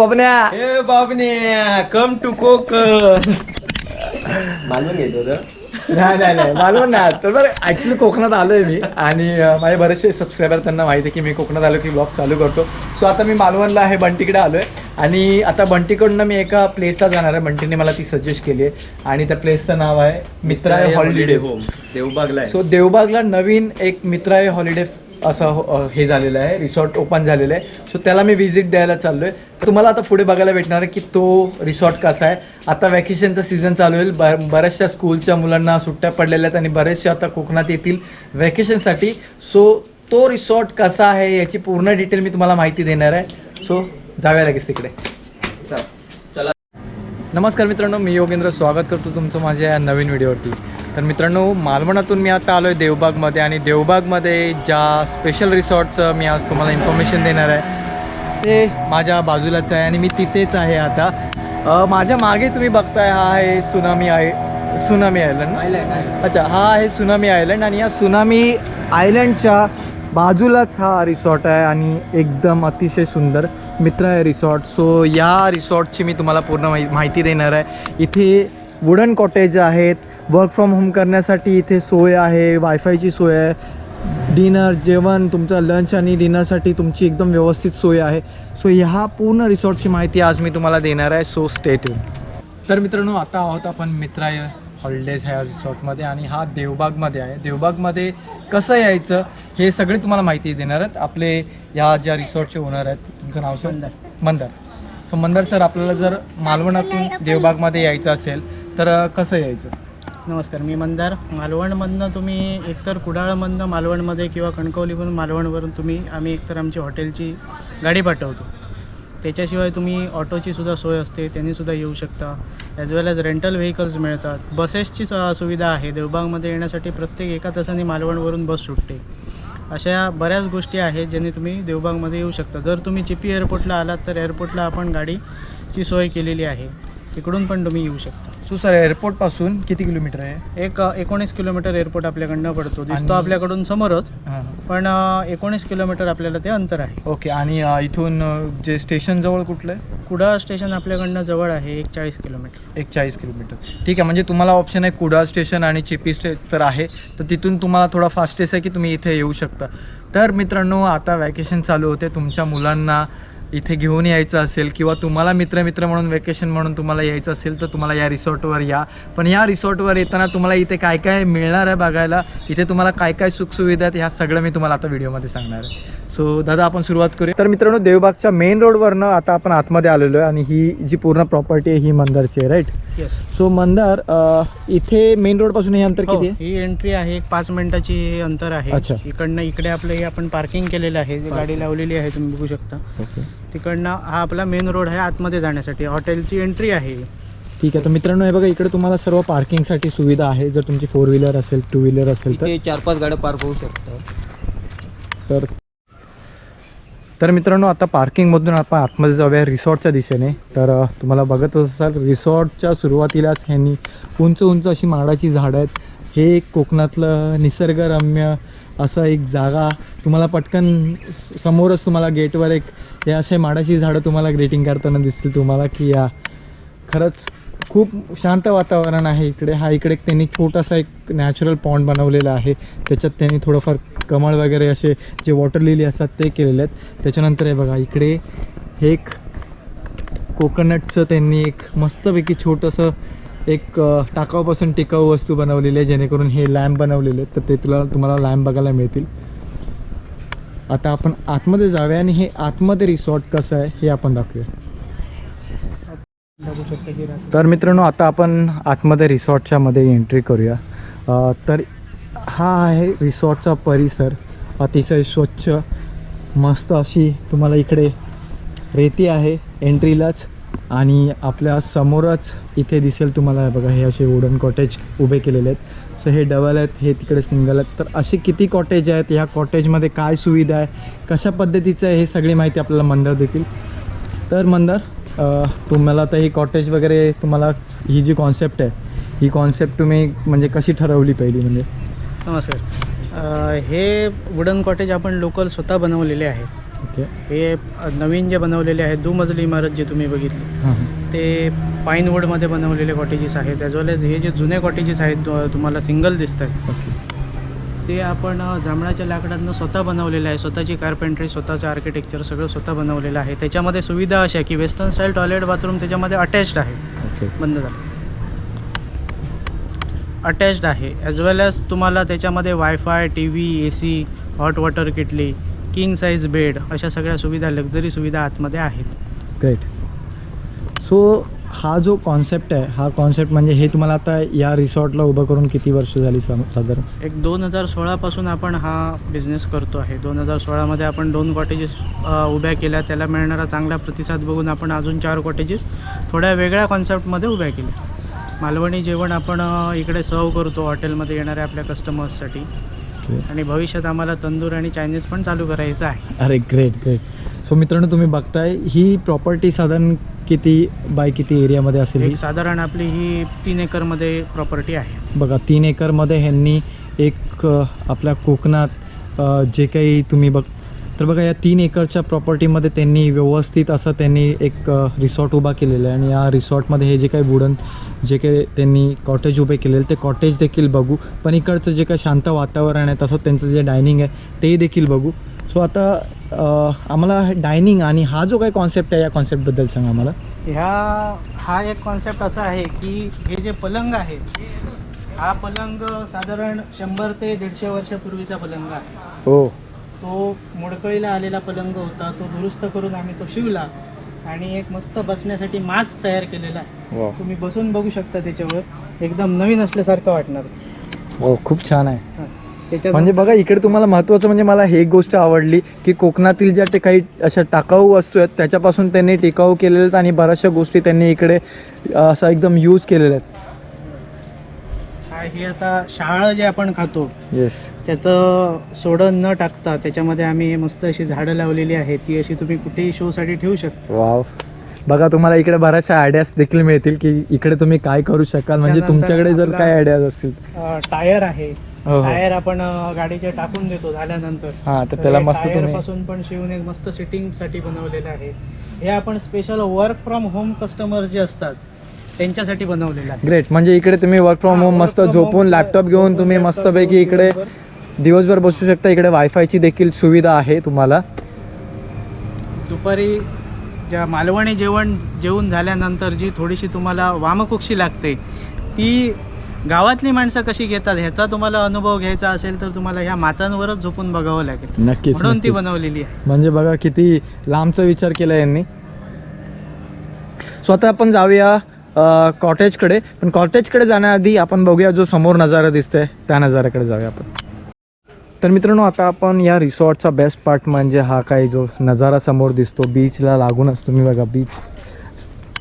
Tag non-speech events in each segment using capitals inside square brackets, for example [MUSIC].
बाबन्या. ए बाबने come to Konkan Malvan घेतो नाही नाही नाही मालवण नाही. तर बरं ॲक्च्युली कोकणात आलोय मी. आणि अं, माझे बरेचसे सबस्क्रायबर त्यांना माहिती आहे की मी कोकणात आलो की ब्लॉग चालू करतो. सो आता मी मालवणला आहे बंटीकडे आलोय. आणि आता बंटीकडनं मी एका प्लेसला जाणार आहे. बंटीने मला ती सजेस्ट केली आहे. आणि त्या प्लेसचं नाव आहे मित्राय हॉलिडे होम देवबागला आहे. सो देवबागला नवीन एक मित्राय हॉलिडे असं हो- हे झालेलं आहे रिसॉर्ट ओपन झालेलं आहे. सो त्याला मी व्हिजिट द्यायला चाललो आहे तुम्हाला आता पुढे बघायला भेटणार आहे की तो रिसॉर्ट कसा आहे. आता वॅकेशनचा सीझन चालू होईल. ब बऱ्याचशा स्कूलच्या मुलांना सुट्ट्या पडलेल्या आहेत आणि बरेचसे आता कोकणात येतील वॅकेशनसाठी सो तो रिसॉर्ट कसा आहे याची पूर्ण डिटेल मी तुम्हाला माहिती देणार आहे. सो जाऊया लगेच तिकडे. चला. नमस्कार मित्रांनो मी योगेंद्र. स्वागत करतो तुमचं माझ्या या नवीन व्हिडिओवरती तर मित्रांनो मालवणातून मी आता आलो आहे देवबागमध्ये आणि देवबागमध्ये ज्या स्पेशल रिसॉर्टचं मी आज तुम्हाला इन्फॉर्मेशन देणार आहे ते माझ्या बाजूलाच आहे आणि मी तिथेच आहे आता. माझ्या मागे तुम्ही बघताय हा आहे सुनामी आहे सुनामी आयलंड अच्छा हा आहे सुनामी आयलंड आणि या सुनामी आयलंडच्या बाजूलाच हा रिसॉर्ट आहे आणि एकदम अतिशय सुंदर मित्र आहे रिसॉर्ट सो या रिसॉर्टची मी तुम्हाला पूर्ण माहि माहिती देणार आहे. इथे वुडन कॉटेज आहेत वर्क फ्रॉम होम करण्यासाठी इथे सोय आहे वायफायची सोय आहे. डिनर जेवण तुमचं लंच आणि डिनरसाठी तुमची एकदम व्यवस्थित सोय आहे. सो ह्या पूर्ण रिसॉर्टची माहिती आज मी तुम्हाला देणार आहे. सो स्टेट तर मित्रांनो आता आहोत आपण मित्रा हॉलिडेज ह्या रिसॉर्टमध्ये आणि हा देवबागमध्ये आहे. देवबागमध्ये कसं यायचं हे सगळे तुम्हाला माहिती देणार आहेत. आपले या ज्या रिसॉर्टचे ओनर आहेत तुमचं नाव sir Mandar. So Mandar sir आपल्याला जर मालवणातून देवबागमध्ये यायचं असेल तर कसं यायचं? नमस्कार मी मंदार. मालवणमधनं तुम्ही एकतर कुडाळमधनं मालवणमध्ये किंवा कणकवलीमधून मालवणवरून तुम्ही आम्ही एकतर आमची हॉटेलची गाडी पाठवतो. त्याच्याशिवाय तुम्ही ऑटोची सुद्धा सोय असते त्यांनीसुद्धा येऊ शकता. As well as rental vehicles मिळतात. बसेसची सुविधा आहे. देवबागमध्ये येण्यासाठी प्रत्येक एका तासाने मालवणवरून बस सुटते. अशा बऱ्याच गोष्टी आहेत ज्याने तुम्ही देवबागमध्ये येऊ शकता. जर तुम्ही चिपी एअरपोर्टला आलात तर एअरपोर्टला आपण गाडीची सोय केलेली आहे. तिकडून पण तुम्ही येऊ शकता. सो सर एअरपोर्टपासून किती किलोमीटर आहे? एक एकोणीस किलोमीटर एअरपोर्ट आपल्याकडनं पडतो. दिसतो आपल्याकडून समोरच पण एकोणीस किलोमीटर आपल्याला ते अंतर आहे. ओके आणि इथून जे स्टेशन जवळ कुठलं आहे? कुडाळ स्टेशन आपल्याकडनं जवळ आहे एक चाळीस किलोमीटर एक चाळीस किलोमीटर ठीक आहे म्हणजे तुम्हाला ऑप्शन आहे कुडाळ स्टेशन आणि चिपी स्टे तर आहे. तर तिथून तुम्हाला थोडा फास्टेस्ट आहे की तुम्ही इथे येऊ शकता. तर मित्रांनो आता वॅकेशन चालू होते. तुमच्या मुलांना इथे घेऊन यायचं असेल किंवा तुम्हाला मित्र मित्र म्हणून वेकेशन म्हणून तुम्हाला यायचं असेल तर तुम्हाला या रिसॉर्टवर या. पण या रिसॉर्टवर येताना तुम्हाला इथे काय काय मिळणार आहे बघायला इथे तुम्हाला काय काय सुखसुविधा आहेत ह्या सगळं मी तुम्हाला आता व्हिडिओमध्ये सांगणार आहे. सो दादा आपण सुरुवात करूया. तर मित्रांनो देवबागच्या मेन रोडवरनं आता आपण आतमध्ये आलेलो आहे आणि ही जी पूर्ण प्रॉपर्टी आहे ही मंदारची आहे right yes so Mandar uh, इथे मेन रोडपासून हे अंतर किती आहे? हो, ही एंट्री आहे एक पाच मिनिटाची हे अंतर आहे. अच्छा. इकडनं इकडे आपलं हे आपण पार्किंग केलेलं आहे जी गाडी लावलेली आहे तुम्ही बघू शकता. तिकडनं हा आपला मेन रोड आहे आतमध्ये जाण्यासाठी. हॉटेलची एंट्री आहे. ठीक आहे तर मित्रांनो हे बघा इकडे तुम्हाला सर्व पार्किंगसाठी सुविधा आहे. जर तुमची फोर व्हीलर असेल टू व्हीलर असेल तर. चार पाच गाड्या पार्क होऊ शकतात. तर तर मित्रांनो आता पार्किंगमधून आपण आतमध्ये जाऊया रिसॉर्टच्या दिशेने. तर तुम्हाला बघत असाल रिसॉर्टच्या सुरुवातीलाच ह्यांनी उंच उंच अशी माडाची झाडं आहेत. हे एक कोकणातलं निसर्गरम्य असं एक जागा तुम्हाला पटकन समोरच तुम्हाला गेटवर एक हे असे माडाची झाडं तुम्हाला ग्रीटिंग करताना दिसतील तुम्हाला की या खरंच खूप शांत वातावरण आहे इकडे. हा इकडे एक त्यांनी छोटासा एक नॅचरल पॉन्ड बनवलेला आहे. त्याच्यात त्यांनी थोडंफार कमळ वगैरे असे जे वॉटर लिली असतात ते केलेले आहेत. त्याच्यानंतर हे बघा इकडे हे एक कोकोनटचं त्यांनी एक मस्तपैकी छोटंसं एक टाकाऊपासून टिकाऊ वस्तू बनवलेली आहे जेणेकरून हे लॅम्प बनवलेले आहेत तर ते तुला तुम्हाला लॅम्प बघायला मिळतील. आता आपण आतमध्ये जाऊया आणि हे आतमध्ये रिसॉर्ट कसं आहे हे आपण दाखवूया. तर मित्रांनो आता आपण आतमध्ये रिसॉर्टच्या मध्ये एंट्री करूया. तर हा आहे रिसॉर्टचा परिसर. अतिशय स्वच्छ मस्त अशी तुम्हाला इकडे रेती आहे एंट्रीलाच आणि आपल्या समोरच इथे दिसेल तुम्हाला बघा हे असे वुडन कॉटेज उभे केलेले आहेत. सो हे डबल आहेत हे तिकडे सिंगल आहेत. तर असे किती कॉटेज आहेत ह्या कॉटेजमध्ये काय सुविधा आहे कशा पद्धतीचं आहे हे सगळी माहिती आपल्याला मंदार देतील. तर मंदार तुम्हाला तर ही कॉटेज वगैरे तुम्हाला ही जी कॉन्सेप्ट आहे ही कॉन्सेप्ट तुम्ही म्हणजे कशी ठरवली पहिली म्हणजे? नमस्कार. हे वुडन कॉटेज आपण लोकल स्वतः बनवलेले आहे. ओके हे नवीन जे बनवलेले आहेत दुमजली इमारत जे तुम्ही बघितली ते पाईनवूडमध्ये बनवलेले कॉटेजेस आहेत ॲज वेल एज हे जे जुने कॉटेजेस आहेत तुम्हाला सिंगल दिसत आहेत ते आपण जांभळाच्या लाकडातनं स्वतः बनवलेलं आहे स्वतःची कार्पेंट्री स्वतःचं आर्किटेक्चर सगळं स्वतः बनवलेलं आहे. त्याच्यामध्ये सुविधा अशा आहे की वेस्टर्न स्टाईल टॉयलेट बाथरूम त्याच्यामध्ये अटॅच्ड आहे. ओके. बंद झालं. अटॅच्ड आहे ॲज वेल एज तुम्हाला त्याच्यामध्ये wifi T V A C hot water किटली king size bed अशा सगळ्या सुविधा लक्झरी सुविधा आतमध्ये आहेत. ग्रेट सो हा जो कॉन्सेप्ट आहे हा कॉन्सेप्ट म्हणजे हे तुम्हाला आता या रिसॉर्टला उभं करून किती वर्ष झाली साधारण? एक दोन हजार सोळापासून आपण हा बिझनेस करतो आहे. दोन हजार सोळामध्ये आपण दोन कॉटेजेस उभ्या केल्या. त्याला मिळणारा चांगला प्रतिसाद बघून आपण अजून चार कॉटेजेस थोड्या वेगळ्या कॉन्सेप्टमध्ये उभ्या केल्या. मालवणी जेवण आपण इकडे सर्व करतो हॉटेलमध्ये येणाऱ्या आपल्या कस्टमर्ससाठी आणि भविष्यात आम्हाला तंदूर आणि चायनीज पण चालू करायचं आहे. अरे ग्रेट ग्रेट सो मित्रांनो तुम्ही बघताय ही प्रॉपर्टी साधारण किती बाय किती एरियामध्ये असेल ही? एक साधारण आपली ही तीन एकरमध्ये प्रॉपर्टी आहे. बघा तीन एकरमध्ये ह्यांनी एक अ, आपल्या कोकणात अ, जे काही तुम्ही बघ तर बघा या तीन एकरच्या प्रॉपर्टीमध्ये त्यांनी व्यवस्थित असं त्यांनी एक रिसॉर्ट उभा केलेलं आहे आणि या रिसॉर्टमध्ये हे जे काही वुडन जे काही त्यांनी कॉटेज उभे केलेले ते कॉटेज देखील बघू. पण इकडचं जे काही शांत वातावरण आहे तसंच त्यांचं जे डायनिंग आहे ते देखील बघू. सो आता आम्हाला डायनिंग आणि हा जो काही कॉन्सेप्ट आहे या कॉन्सेप्टबद्दल सांगा आम्हाला. ह्या हा एक कॉन्सेप्ट असा आहे की हे जे पलंग आहे हा पलंग साधारण शंभर ते दीडशे वर्षापूर्वीचा पलंग आहे. हो. तो मोडकळीला आलेला पलंग होता तो दुरुस्त करून आम्ही तो शिवला आणि एक मस्त बसण्यासाठी माच तयार केलेला आहे. तुम्ही बसून बघू शकता त्याच्यावर. एकदम नवीन असल्यासारखं वाटणार. हो खूप छान आहे. त्याच्यात म्हणजे बघा इकडे तुम्हाला महत्त्वाचं म्हणजे मला हे गोष्ट आवडली की कोकणातील ज्या ते काही अशा टाकाऊ वस्तू आहेत त्याच्यापासून त्यांनी टिकाऊ केलेल्या आहेत आणि बऱ्याचशा गोष्टी त्यांनी इकडे असं एकदम यूज केलेल्या आहेत. हा, आता शहाळं जे आपण खातो येस त्याचं सोडण न टाकता त्याच्यामध्ये आम्ही मस्त अशी झाडं लावलेली आहेत ती अशी तुम्ही कुठेही शोसाठी ठेवू शकता. वाव बघा तुम्हाला इकडे बऱ्याचशा आयडियाज देखील मिळतील की इकडे तुम्ही काय करू शकाल म्हणजे तुमच्याकडे जर आपला- काय आयडियाज असतील. अ, टायर आहे. हो हो. टायर आपण अ, गाडीचे टाकून देतो झाल्यानंतर. हां तर त्याला मस्त टायर तुम्ही पासून पण शिवून एक मस्त सिटिंगसाठी बनवलेलं आहे. हे आपण special work from home customer जे असतात त्यांच्यासाठी बनवलेलं आहे. ग्रेट म्हणजे इकडे तुम्ही वर्क फ्रॉम हा, होम मस्त झोपून लॅपटॉप घेऊन झोपून तुम्ही मस्तपैकी इकडे दिवसभर बसू शकता. इकडे वायफायची देखील सुविधा आहे तुम्हाला. दुपारी ज्या मालवणी जेवण जेवून झाल्यानंतर जी थोडीशी तुम्हाला वामकुक्षी लागते ती गावातली माणसं कशी घेतात ह्याचा तुम्हाला अनुभव घ्यायचा असेल तर तुम्हाला ह्या माचांवरच झोपून बघावं लागेल. नक्कीच म्हणून ती नक्कीच. बनवलेली आहे. म्हणजे बघा किती लांबचा विचार केला यांनी. सो आता आपण जाऊया कॉटेजकडे पण कॉटेजकडे जाण्याआधी आपण बघूया जो समोर नजारा दिसतोय त्या नजाऱ्याकडे जाऊया आपण. तर मित्रांनो आता आपण या रिसॉर्टचा बेस्ट पार्ट म्हणजे हा काही जो नजारा समोर दिसतो बीचला लागूनच. तुम्ही बघा बीच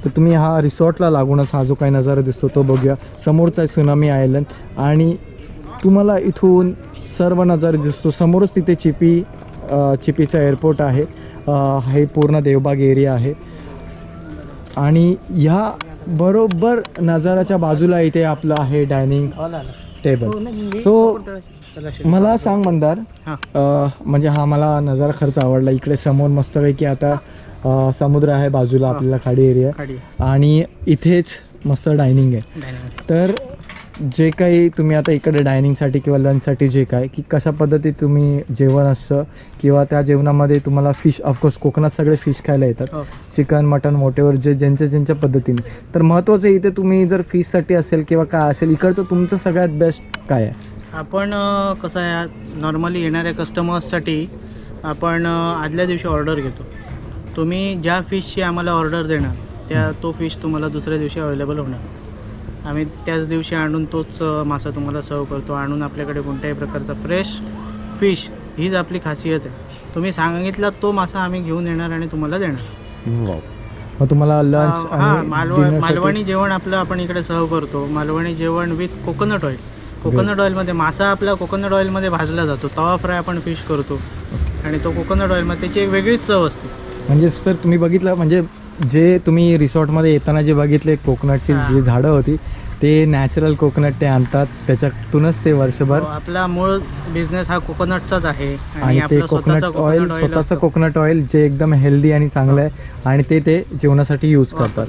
तर तुम्ही हा रिसॉर्टला लागूनच हा जो काही नजारा दिसतो तो बघूया. समोरचा आहे सुनामी आयलंड आणि तुम्हाला इथून सर्व नजारे दिसतो. समोरच तिथे चिपी चिपीचा एअरपोर्ट आहे. हे पूर्ण देवबाग एरिया आहे. आणि ह्या बरोबर नजाराच्या बाजूला इथे आपलं आहे डायनिंग टेबल. तो मला सांग मंदार हां. म्हणजे हा मला नजारा खर्च आवडला. इकडे समोर मस्तपैकी आता समुद्र आहे बाजूला आपल्याला खाडी एरिया आणि इथेच मस्त डायनिंग आहे. तर जे काही तुम्ही आता इकडे डायनिंगसाठी किंवा लंचसाठी जे काय की कशा पद्धतीत तुम्ही जेवण असतं किंवा त्या जेवणामध्ये तुम्हाला फिश ऑफकोर्स कोकणात सगळे फिश खायला येतात. चिकन मटन मोठेवर जे ज्यांच्या ज्यांच्या पद्धतीने. तर महत्त्वाचं इथे तुम्ही जर फिशसाठी असेल किंवा काय असेल इकडचं तुमचं सगळ्यात बेस्ट काय आहे? आपण कसं आहे नॉर्मली येणाऱ्या कस्टमर्ससाठी आपण आदल्या दिवशी ऑर्डर घेतो. तुम्ही ज्या फिशची आम्हाला ऑर्डर देणार त्या तो फिश तुम्हाला दुसऱ्या दिवशी अवेलेबल होणार. आम्ही त्याच दिवशी आणून तोच मासा तुम्हाला सर्व करतो. आणून आपल्याकडे कोणत्याही प्रकारचा फ्रेश फिश हीच आपली खासियत आहे. तुम्ही सांगितलं तो मासा आम्ही घेऊन येणार आणि तुम्हाला देणार. मग तुम्हाला लंच मालवणी जेवण आपलं आपण इकडे सर्व करतो. मालवणी जेवण विथ कोकोनट ऑइल कोकोनट ऑइलमध्ये मासा आपला कोकोनट ऑइलमध्ये भाजला जातो. तवा फ्राय आपण फिश करतो. आणि तो कोकोनट ऑइलमध्ये त्याची एक वेगळीच चव असते. म्हणजे सर तुम्ही बघितलं म्हणजे जे तुम्ही रिसॉर्टमध्ये येताना जे बघितले हां. जी झाडं होती ते नॅचरल कोकोनट ते आणतात. त्याच्यातूनच ते वर्षभर हो, आपला मूळ बिझनेस हा कोकोनटचाच आहे. आणि ते आपलं कोकोनट ऑइल स्वतःचं. कोकोनट ऑइल जे एकदम हेल्दी आणि चांगलं आहे आणि ते ते जेवणासाठी यूज करतात.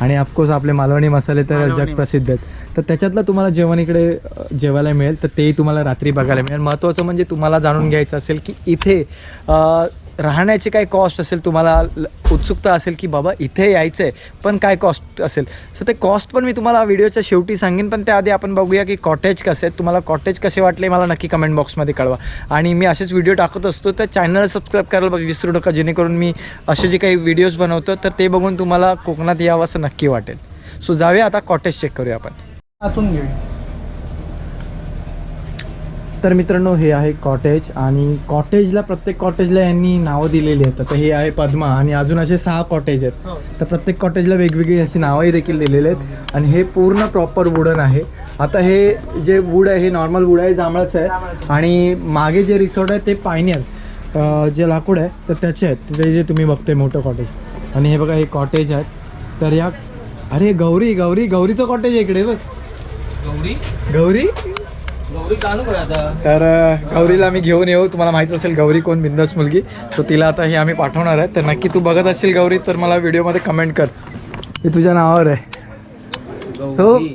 आणि ऑफकोर्स आपले मालवणी मसाले तर मालवणी जग प्रसिद्ध आहेत तर त्याच्यातलं तुम्हाला जेवण इकडे जेवायला मिळेल तर तेही तुम्हाला रात्री बघायला मिळेल. महत्त्वाचं म्हणजे तुम्हाला जाणून घ्यायचं असेल की इथे राहण्याची काय कॉस्ट असेल तुम्हाला ल- उत्सुकता असेल की बाबा इथे यायचं आहे पण काय कॉस्ट असेल? सो ते कॉस्ट पण मी तुम्हाला व्हिडिओच्या शेवटी सांगेन पण त्याआधी आपण बघूया की कॉटेज कसे आहेत तुम्हाला कॉटेज कसे वाटले मला नक्की कमेंट बॉक्समध्ये कळवा. आणि मी असेच व्हिडिओ टाकत असतो तर चॅनल सबस्क्राईब करायला विसरू नका. जेणेकरून मी असे जे काही व्हिडिओज बनवतो तर ते बघून तुम्हाला कोकणात यावं असं नक्की वाटेल. सो जाऊया आता कॉटेज चेक करूया आपण. आतून घेऊया. तर मित्रांनो हे आहे कॉटेज आणि कॉटेजला प्रत्येक कॉटेजला यांनी नावं दिलेली आहेत. आता हे आहे पद्मा आणि अजून असे सहा कॉटेज आहेत. हो. तर प्रत्येक कॉटेजला वेगवेगळी अशी नावंही देखील दिलेली आहेत. आणि हे पूर्ण प्रॉपर वुडन आहे. आता हे जे वूड आहे हे नॉर्मल वूड आहे जांभळाचं आहे. आणि मागे जे रिसॉर्ट आहे ते पायनियर जे लाकूड आहे तर त्याचे आहेत. ते जे तुम्ही बघताय मोठं कॉटेज आणि हे बघा हे कॉटेज आहेत. तर या अरे गौरी गौरी गौरीचं कॉटेज आहे इकडे बघ. गौरी? गौरी? तर गौरीला आम्ही घेऊन येऊ. तुम्हाला माहीत असेल गौरी कोण बिंदास मुलगी. तो तिला आता हे आम्ही पाठवणार आहे. तर नक्की तू बघत असशील गौरी तर मला व्हिडिओमध्ये कमेंट कर. हे तुझ्या नावावर आहे. गौरी.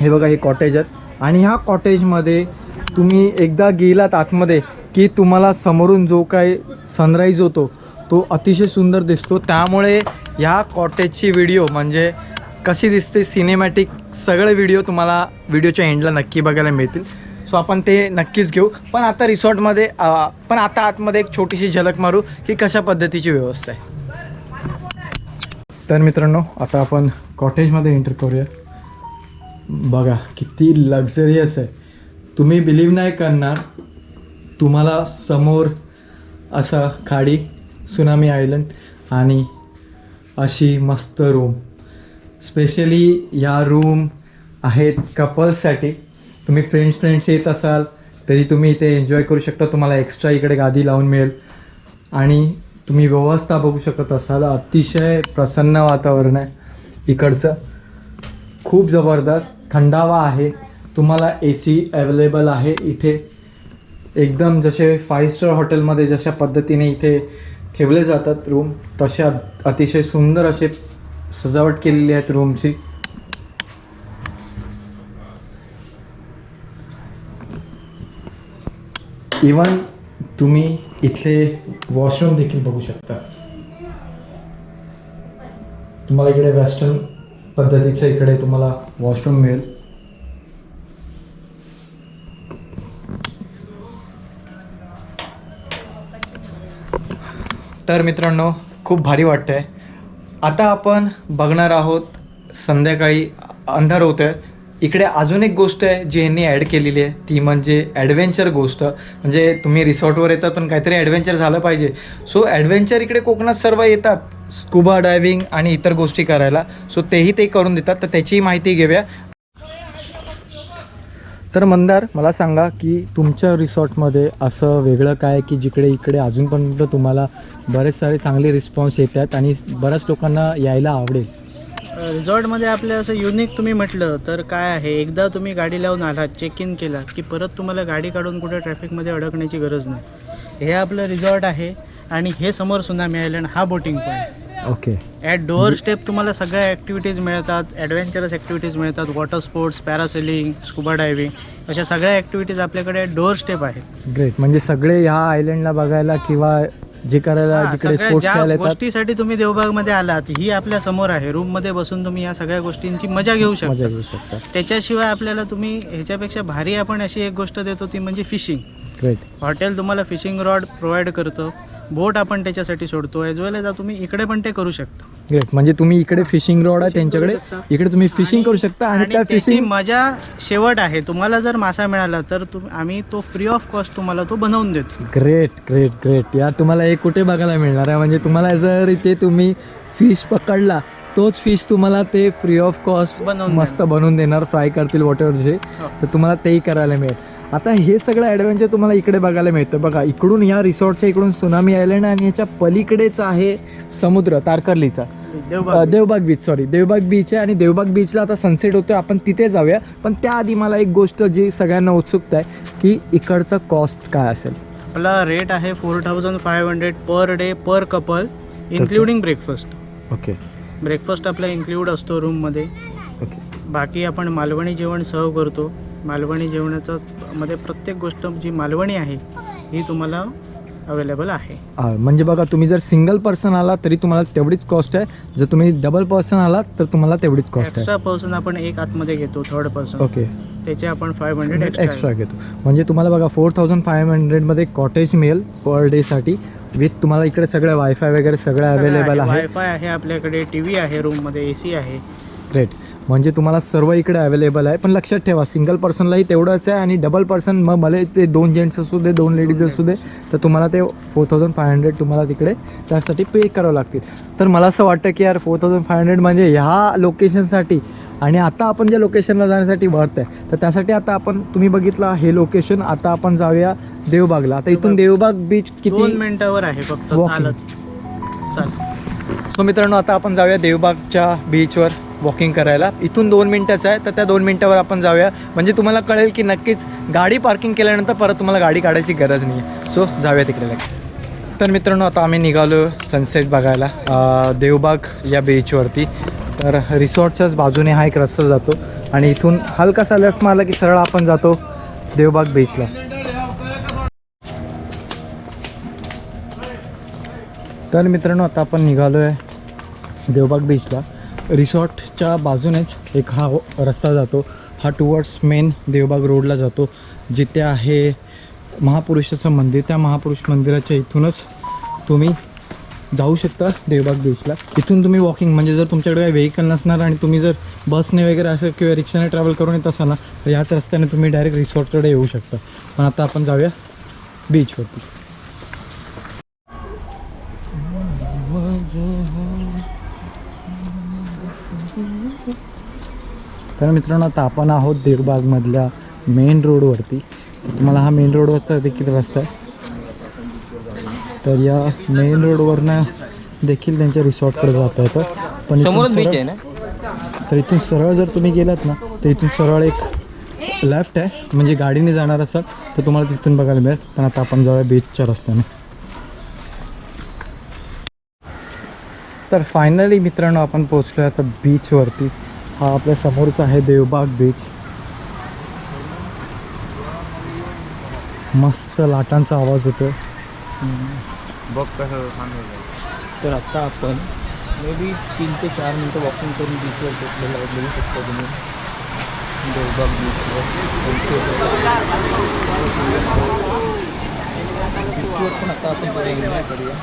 हे बघा हे कॉटेज आहेत आणि ह्या कॉटेजमध्ये तुम्ही एकदा गेलात आतमध्ये की तुम्हाला समोरून जो काय सनराईज होतो तो अतिशय सुंदर दिसतो. त्यामुळे ह्या कॉटेजची व्हिडिओ म्हणजे कशी दिसते सिनेमॅटिक सगळे व्हिडिओ तुम्हाला व्हिडिओच्या एंडला नक्की बघायला मिळतील. सो आपण ते नक्कीच घेऊ. पण आता रिसॉर्टमध्ये पण आता आतमध्ये एक छोटीशी झलक मारू की कशा पद्धतीची व्यवस्था आहे. तर मित्रांनो आता आपण कॉटेजमध्ये एंटर करूया. बघा किती लक्झरियस आहे. तुम्ही बिलीव नाही करणार. तुम्हाला समोर असा खाडी सुनामी आयलंड आणि अशी मस्त रूम स्पेशली ह्या रूम आहेत कपल्ससाठी तुम्ही फ्रेंड्स फ्रेंड्स येत असाल तरी तुम्ही इथे एन्जॉय करू शकता. तुम्हाला एक्स्ट्रा इकडे गादी लावून मिळेल. आणि तुम्ही व्यवस्था बघू शकत असाल. अतिशय प्रसन्न वातावरण आहे इकडचं. खूप जबरदस्त. थंडावा आहे. तुम्हाला ए सी अवेलेबल आहे इथे. एकदम जसे फाईव्ह स्टार हॉटेलमध्ये जशा पद्धतीने इथे ठेवले जातात रूम तशा अतिशय सुंदर असे सजावट केलेली आहेत रूमची इवन तुम्ही इथले वॉशरूम देखील बघू शकता. तुम्हाला इकडे वेस्टर्न पद्धतीचं इकडे तुम्हाला वॉशरूम मिळेल. तर मित्रांनो खूप भारी वाटतं आहे आता आपण बघणार आहोत संध्याकाळी अंधार होतं आहे इकडे अजून एक गोष्ट आहे जी यांनी ॲड केलेली आहे ती म्हणजे ॲडव्हेंचर गोष्ट. म्हणजे तुम्ही रिसॉर्टवर येतात पण काहीतरी ॲडव्हेंचर झालं पाहिजे. सो ॲडव्हेंचर इकडे कोकणात सर्व येतात. स्कुबा डायव्हिंग आणि इतर गोष्टी करायला. सो तेही ते करून देतात. तर त्याचीही माहिती घेऊया. तर मंदार मला सांगा की तुमच्या रिसॉर्टमध्ये असं वेगळं काय की जिकडे इकडे अजूनपर्यंत तुम्हाला बरेच सारे चांगले रिस्पॉन्स येत आहेत आणि बऱ्याच लोकांना यायला आवडेल? रिझॉर्टमध्ये आपलं असं युनिक तुम्ही म्हटलं तर काय आहे? एकदा तुम्ही गाडी लावून आलात चेक इन केलात की परत तुम्हाला गाडी काढून कुठे ट्रॅफिकमध्ये अडकण्याची गरज नाही. हे आपलं रिसॉर्ट आहे आणि हे समोर सुना आयलंड हा boating point okay. At door step तुम्हाला सगळ्या ॲक्टिव्हिटीज मिळतात ॲडव्हेंचरस ॲक्टिव्हिटीज मिळतात water sports parasailing scuba diving अशा सगळ्या ॲक्टिव्हिटीज आपल्याकडे डोअर स्टेप आहेत. ग्रेट म्हणजे सगळे ह्या आयलंडला बघायला किंवा जे करायला हा, जिकडे सगळ्या स्पोर्ट्स ज्या खेळायला येतात. गोष्टीसाठी तुम्ही देवबागमध्ये आलात ही आपल्यासमोर आहे. रूममध्ये बसून तुम्ही या सगळ्या गोष्टींची मजा घेऊ मजा शकता. घेऊ शकता. त्याच्याशिवाय आपल्याला तुम्ही ह्याच्यापेक्षा भारी आपण अशी एक गोष्ट देतो ती म्हणजे फिशिंग ग्रेट हॉटेल तुम्हाला फिशिंग रॉड प्रोव्हाइड करतं. बोट आपण त्याच्यासाठी सोडतो ॲज वेल एज तुम्ही इकडे पण ते करू शकता. ग्रेट म्हणजे तुम्ही इकडे फिशिंग रॉड आहे त्यांच्याकडे. इकडे तुम्ही फिशिंग करू शकता आणि त्या फिशिंग मजा शेवट आहे. तुम्हाला जर मासा मिळाला तर तुम आम्ही तो फ्री ऑफ कॉस्ट तुम्हाला तो बनवून देतो. ग्रेट ग्रेट ग्रेट यार तुम्हाला हे कुठे बघायला मिळणार आहे? म्हणजे तुम्हाला जर इथे तुम्ही फिश पकडला तोच फिश तुम्हाला ते फ्री ऑफ कॉस्ट बनवून मस्त बनवून देणार फ्राय करतील वॉट जे. हो. तर तुम्हाला तेही करायला मिळेल. आता हे सगळं ॲडव्हेंचर तुम्हाला इकडे बघायला मिळतं. बघा इकडून ह्या रिसॉर्टच्या इकडून सुनामी आयलंड आणि ह्याच्या पलीकडेच आहे समुद्र तारकर्लीचा. Devbag beach sorry Devbag beach आहे आणि देवबाग बीचला आता सनसेट होतोय. आपण तिथे जाऊया. पण त्याआधी मला एक गोष्ट जी सगळ्यांना उत्सुकता आहे की इकडचा कॉस्ट काय असेल? आपला रेट आहे four thousand five hundred per day per couple including breakfast okay breakfast आपला इन्क्लूड असतो रूममध्ये ओके बाकी आपण मालवणी जेवण सर्व करतो. मालवणी जेवणाचं मध्ये प्रत्येक गोष्ट जी मालवणी आहे ही तुम्हाला अवेलेबल आहे. म्हणजे बघा तुम्ही जर सिंगल पर्सन आला तरी तुम्हाला तेवढीच कॉस्ट आहे. जर तुम्ही डबल पर्सन आलात तर तुम्हाला तेवढीच कॉस्ट आहे. एक्स्ट्रा पर्सन आपण एक आतमध्ये घेतो थर्ड पर्सन ओके त्याचे आपण फाईव्ह हंड्रेड एक्स्ट्रा एक्स्ट्रा घेतो. म्हणजे तुम्हाला बघा फोर थाउजंड फाईव्ह हंड्रेडमध्ये कॉटेज मिळेल पर डेसाठी विथ तुम्हाला इकडे सगळं वायफाय वगैरे सगळं अवेलेबल आहे. वायफाय आहे. आपल्याकडे टी व्ही आहे रूममध्ये ए सी आहे. ग्रेट म्हणजे तुम्हाला सर्व इकडे अवेलेबल आहे. पण लक्षात ठेवा सिंगल पर्सनलाही तेवढंच आहे आणि डबल पर्सन मग भले ते दोन जेंट्स असू दे दोन लेडीज असू दे तर तुम्हाला ते फोर थाउजंड फाय हंड्रेड तुम्हाला तिकडे त्यासाठी पे करावं लागतील. तर मला असं वाटतं की यार फोर थाउजंड फाय हंड्रेड म्हणजे ह्या लोकेशनसाठी आणि आता आपण ज्या लोकेशनला जाण्यासाठी वर्थ आहे तर त्यासाठी आता आपण तुम्ही बघितलं हे लोकेशन आता आपण जाऊया देवबागला. आता इथून देवबाग बीच किती? मिनिटावर आहे फक्त सो मित्रांनो आता आपण जाऊया देवबागच्या बीचवर वॉकिंग करायला. इथून दोन मिनटाचं आहे तर त्या दोन मिनटावर आपण जाऊया. म्हणजे तुम्हाला कळेल की नक्कीच गाडी पार्किंग केल्यानंतर परत तुम्हाला गाडी काढायची गरज नाही आहे सो जाऊया तिकडे तर मित्रांनो आता आम्ही निघालो सनसेट बघायला देवबाग या बीचवरती तर रिसॉर्टच्याच बाजूने हा एक रस्ता जातो आणि इथून हलकासा लेफ्ट मारला की सरळ आपण जातो देवबाग बीचला तर मित्रांनो आता आपण निघालो आहे देवबाग बीचला रिसॉर्टच्या बाजूनेच एक हा रस्ता जातो. हा टुवर्ड्स मेन देवबाग रोडला जातो. जिथे आहे महापुरुषाचं मंदिर. त्या महापुरुष मंदिराच्या इथूनच तुम्ही जाऊ शकता देवबाग बीचला इथून तुम्ही वॉकिंग म्हणजे जर तुमच्याकडे काही व्हेकल नसणार आणि तुम्ही जर बसने वगैरे असं किंवा रिक्षाने ट्रॅव्हल करून येत असाल ना तर ह्याच रस्त्याने तुम्ही डायरेक्ट रिसॉर्टकडे येऊ शकता. पण आता आपण जाऊया बीचवरती तर मित्रांनो आता आपण आहोत देवबागमधल्या मेन रोडवरती. तुम्हाला हा मेन रोडवरचा देखील रस्ता आहे. तर या मेन रोडवरनं देखील त्यांच्या रिसॉर्टकडे जाता येतं. पण समोरच बीच आहे ना? तर इथून सरळ जर तुम्ही गेलात ना तर इथून सरळ एक लेफ्ट आहे. म्हणजे गाडीने जाणार असाल तर तुम्हाला तिथून बघायला मिळेल. पण आता आपण जाऊया बीचच्या रस्त्याने. तर फायनली मित्रांनो आपण पोचलो आहे आता बीचवरती हा आपल्या समोरचा आहे देवबाग बीच मस्त लाटांचा आवाज होतो बघ कसं तर आता आपण मे बी तीन ते चार मिनटं वॉकिंग करून बीचवर पोचलेलं आहे बघू शकता तुम्ही. देवबाग बीचवर पण आता आपण करूया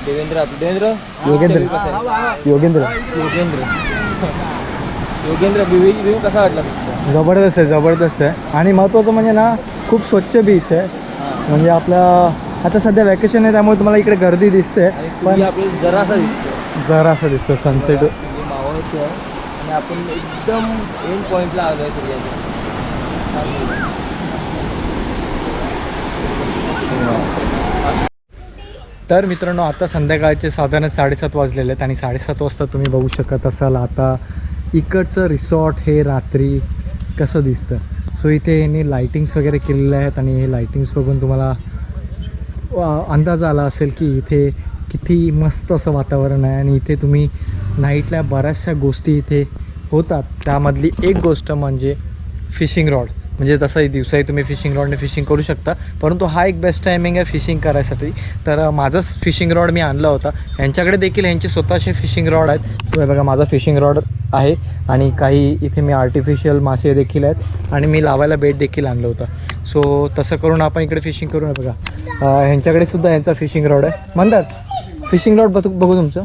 देवेंद्र देवेंद्र? योगेंद्र. योगेंद्र. योगेंद्र. [LAUGHS] योगेंद्र व्ह्यू व्ह्यू कसा वाटला जबरदस्त आहे जबरदस्त आहे. आणि महत्त्वाचं म्हणजे ना खूप स्वच्छ बीच आहे. म्हणजे आपल्या आता सध्या वॅकेशन आहे त्यामुळे तुम्हाला इकडे गर्दी दिसते. पण आपल्याला जरासा दिसतो जरासा दिसतो सनसेट म्हणजे मावळतो आणि आपण एकदम एंड पॉईंटला आलो आहे तर मित्रांनो आता संध्याकाळचे साधारण साडेसात वाजलेले आहेत आणि साडेसात वाजता तुम्ही बघू शकत असाल आता इकडचं रिसॉर्ट हे रात्री कसं दिसतं. सो इथे यांनी लाईटिंग्स वगैरे केलेले आहेत आणि हे लाईटिंग्स बघून तुम्हाला अंदाज आला असेल की इथे किती मस्त असं वातावरण आहे आणि इथे तुम्ही नाईटल्या बऱ्याचशा गोष्टी इथे होतात. त्यामधली एक गोष्ट म्हणजे फिशिंग रॉड म्हणजे तसंही दिवसाही तुम्ही फिशिंग रॉडने फिशिंग करू शकता. परंतु हा एक बेस्ट टायमिंग आहे फिशिंग करायसाठी. तर माझंच फिशिंग रॉड मी आणला होता. यांच्याकडे देखील यांचे स्वतःचे फिशिंग रॉड आहेत. तुम्ही बघा माझा फिशिंग रॉड आहे आणि काही इथे मी आर्टिफिशियल मासे देखील आहेत आणि मी लावायला बेट देखील आणलं होतं. सो तसं करून आपण इकडे फिशिंग करू ना बघा ह्यांच्याकडे सुद्धा यांचा फिशिंग रॉड आहे. म्हणतात फिशिंग रॉड बघू बघू तुमचं.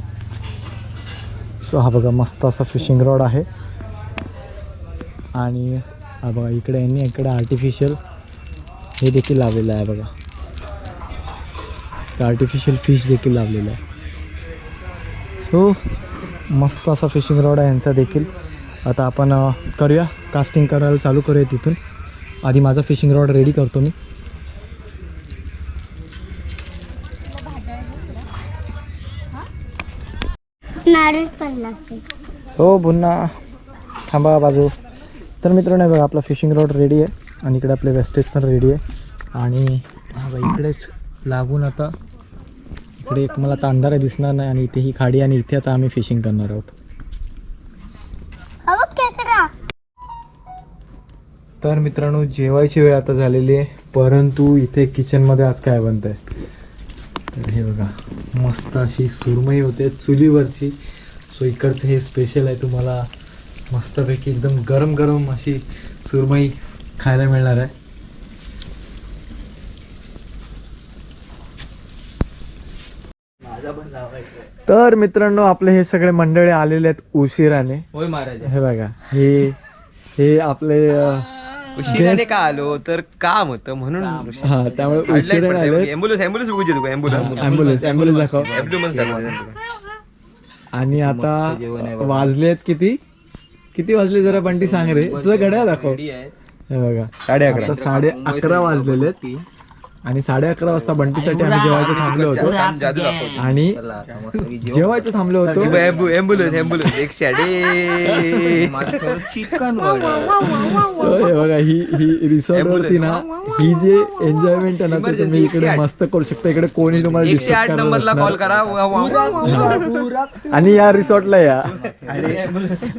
सो हा बघा मस्त असा फिशिंग रॉड आहे. आणि हा बघा इकडे यांनी इकडे आर्टिफिशियल हे देखील लावलेलं आहे बघा. आर्टिफिशियल फिश देखील लावलेलं आहे. हो मस्त असा फिशिंग रॉड आहे यांचा देखील. आता आपण करूया. कास्टिंग करायला चालू करूया तिथून. आधी माझा फिशिंग रॉड रेडी करतो मी. नारळ पण लागते हो पुन्हा थांबा बाजू. तर मित्रांनो बघा आपला फिशिंग रॉड रेडी आहे आणि इकडे आपले वेस्टेज पण रेडी आहे. आणि हा बघा इकडेच लागून आता इकडे एक मला अंधार दिसणार नाही आणि इथे ही खाडी आणि इथे आता आम्ही फिशिंग करणार आहोत. तर मित्रांनो जेवायची वेळ आता झालेली आहे परंतु इथे किचनमध्ये आज काय बनत आहे तर हे बघा मस्त अशी सुरमई होते चुलीवरची. सो इकडचं हे स्पेशल आहे तुम्हाला मस्तपैकी एकदम गरम गरम अशी सुरमई खायला मिळणार आहे. तर मित्रांनो आपले हे सगळे मंडळी आलेले आहेत उशिराने. होय महाराज. हे बघा हे हे आपले उशिराने का आलो? तर काम होतं म्हणून हा त्यामुळे उशिराने आले बघू दाखव. आणि आता वाजले आहेत किती? किती वाजले जरा बंटी सांग रे? तुझं घड्याळ दाखव. हे बघा. साडे आता साडे अकरा वाजलेले आहेत. आणि साडे अकरा वाजता बंटीसाठी आम्ही जेवायचं थांबलो होतो. आणि जेवायचं थांबलो होतो. ॲम्ब्युलन्स ॲम्ब्युलन्स एक हे बघा ही ही रिसॉर्ट वरती ना ही जे एन्जॉयमेंट आहे ना ते तुम्ही इकडे मस्त करू शकता. इकडे कोणी तुम्हाला आणि या रिसॉर्टला या.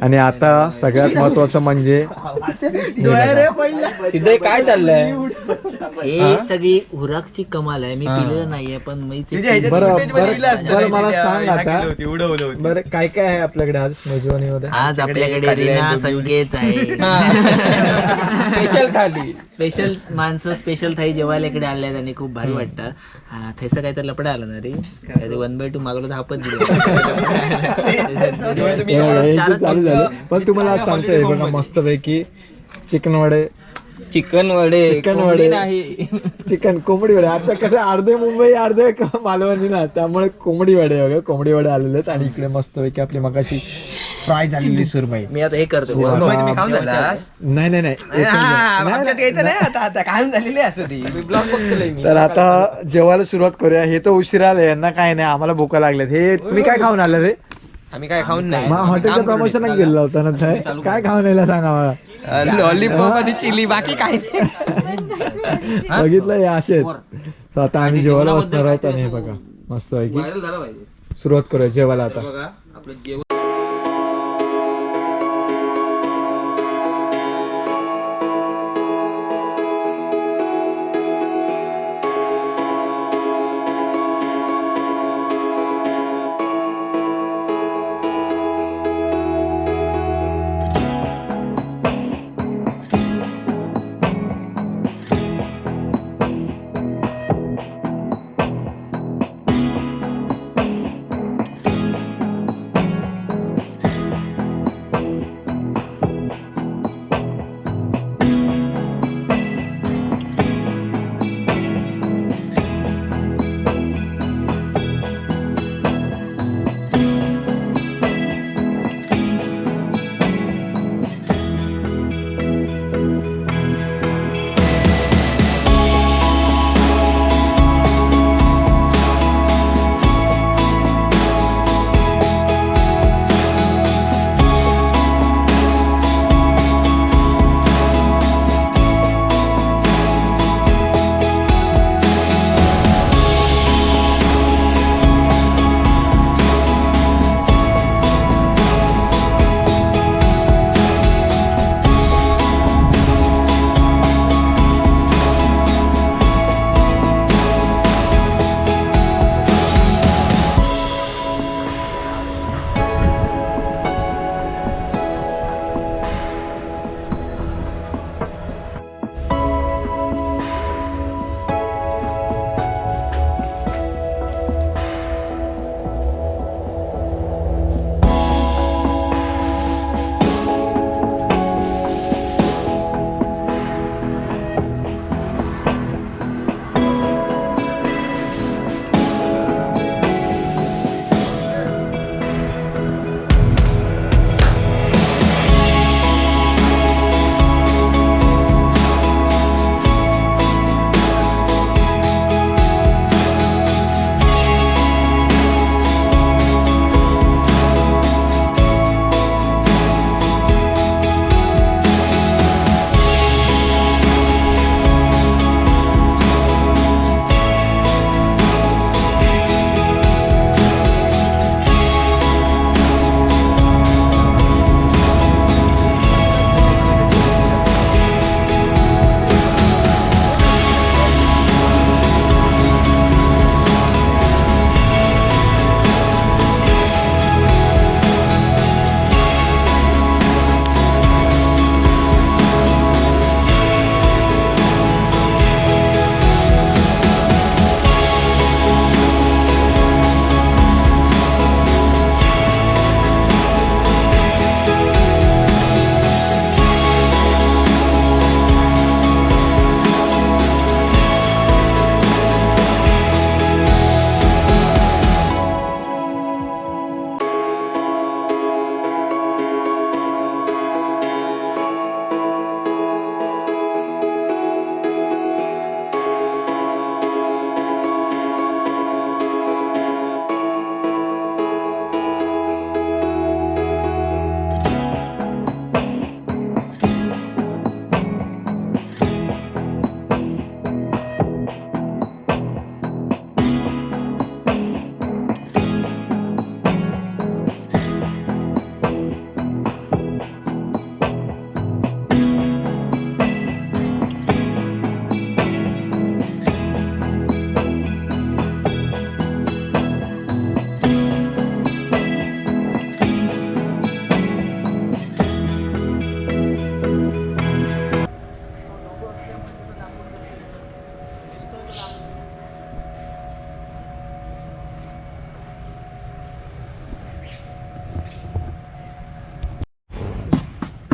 आणि आता सगळ्यात महत्वाचं म्हणजे [LAUGHS] काय चाललंय? हे? सगळी हुराकची कमाल आहे. मी पिलेलं नाहीये पण मी ते तिथे ह्याच्यात बरं footage मध्ये बरं दिलं असतं बरं रे, मला सांग ह्या आता. केलं होतं, उडवलं होतं. बरं काय काय आहे आपल्याकडे आज मेजवानीमध्ये आज आपल्याकडे खाल्लंय, रीना. संकेत आहे. स्पेशल [LAUGHS] थाली. स्पेशल माणसं स्पेशल थाई जेवायला इकडे आले आहेत आणि खूप भारी वाटतं. हा थैसं काय तर लपडा आला ना रे? काय? वन बाय टू मागवलं तर तुम्ही हे हे जे चालू झालं. पण तुम्हाला आज सांगतोय बघा मस्तपैकी चिकन वडे चिकन वडे चिकन वडे. नाही. चिकन कोंबडी वडे. आता कसं अर्धे मुंबई अर्धे मालवणी ना त्यामुळे कोंबडी वडे वगैरे कोंबडी वडे आलेले आहेत आणि इकडे मस्तपैकी आपली मगाशी फ्राय झालेली सुरमई. मी आता हे करतो. मुंबई तुम्ही खाऊन झालास नाही नाही नाही. हा, आमच्यात यायचं आता आता खाऊन झालेली असं ती. ब्लॉग बघतोय मी. तर आता जेवायला सुरुवात करूया. हे तर उशिरा आले यांना काय नाही आम्हाला भूका लागल्यात. हे तुम्ही काय खाऊन आले रे? आम्ही काय खाऊन नाही. मग हॉटेलच्या प्रमोशन गेलेला होता ना काय काय खाऊन यायला सांगा मला लॉलीपॉप आणि चिली बाकी काय नाही. बघितलं हे असे तर आता आम्ही जेवायला बसणार आहोत आणि हे बघा. मस्त आहे की सुरुवात करूया जेवायला आता. बघा आपलं जेवण.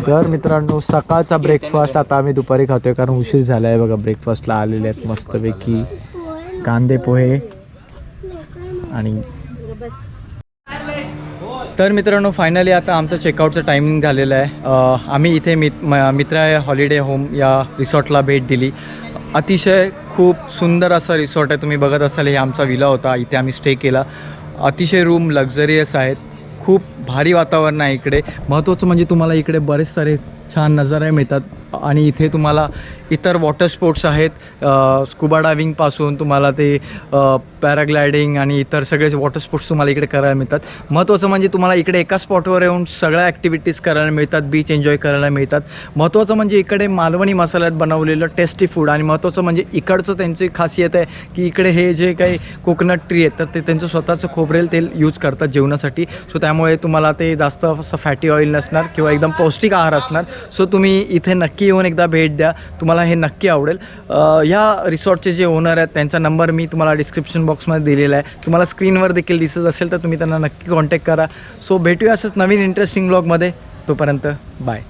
तर मित्रांनो सकाळचा ब्रेकफास्ट आता आम्ही दुपारी खातोय कारण उशीर झाला आहे बघा. ब्रेकफास्टला आलेले आहेत मस्तपैकी. कांदे पोहे आणि तर मित्रांनो फायनली आता आमचं चेकआउटचं टायमिंग झालेलं आहे. आम्ही इथे मित म- मित्र हॉलिडे होम या रिसॉर्टला भेट दिली. अतिशय खूप सुंदर असं रिसॉर्ट आहे. तुम्ही बघत असाल हे आमचा विला होता. इथे आम्ही स्टे केला. अतिशय रूम लक्झरियस आहेत. खूप भारी वातावरण आहे इकडे. महत्त्वाचं म्हणजे तुम्हाला इकडे बरेच सारे छान नजारे मिळतात. आणि इथे तुम्हाला इतर वॉटर स्पोर्ट्स आहेत. स्कुबा डायविंगपासून तुम्हाला ते पॅराग्लायडिंग आणि इतर सगळेच वॉटर स्पोर्ट्स तुम्हाला इकडे करायला मिळतात. महत्त्वाचं म्हणजे तुम्हाला इकडे एका स्पॉटवर येऊन सगळ्या ॲक्टिव्हिटीज करायला मिळतात. बीच एन्जॉय करायला मिळतात. महत्त्वाचं म्हणजे इकडे मालवणी मसाल्यात बनवलेलं टेस्टी फूड आणि महत्त्वाचं म्हणजे इकडचं त्यांची खासियत आहे की इकडे हे जे काही कोकोनट ट्री आहेत तर ते त्यांचं स्वतःचं खोबरेल तेल यूज करतात जेवणासाठी. सो त्यामुळे तुम्हाला ते जास्त असं फॅटी ऑइल नसणार किंवा एकदम पौष्टिक आहार असणार. सो तुम्ही इथे नक्की येऊन एकदा भेट द्या. तुम्हाला हे नक्की आवडेल. ह्या रिसॉर्टचे जे ओनर आहेत त्यांचा नंबर मी तुम्हाला डिस्क्रिप्शन बॉक्समध्ये दिलेला आहे. तुम्हाला स्क्रीनवर देखील दिसत असेल तर तुम्ही त्यांना नक्की कॉन्टॅक्ट करा. सो भेटूया असंच नवीन इंटरेस्टिंग ब्लॉगमध्ये तोपर्यंत बाय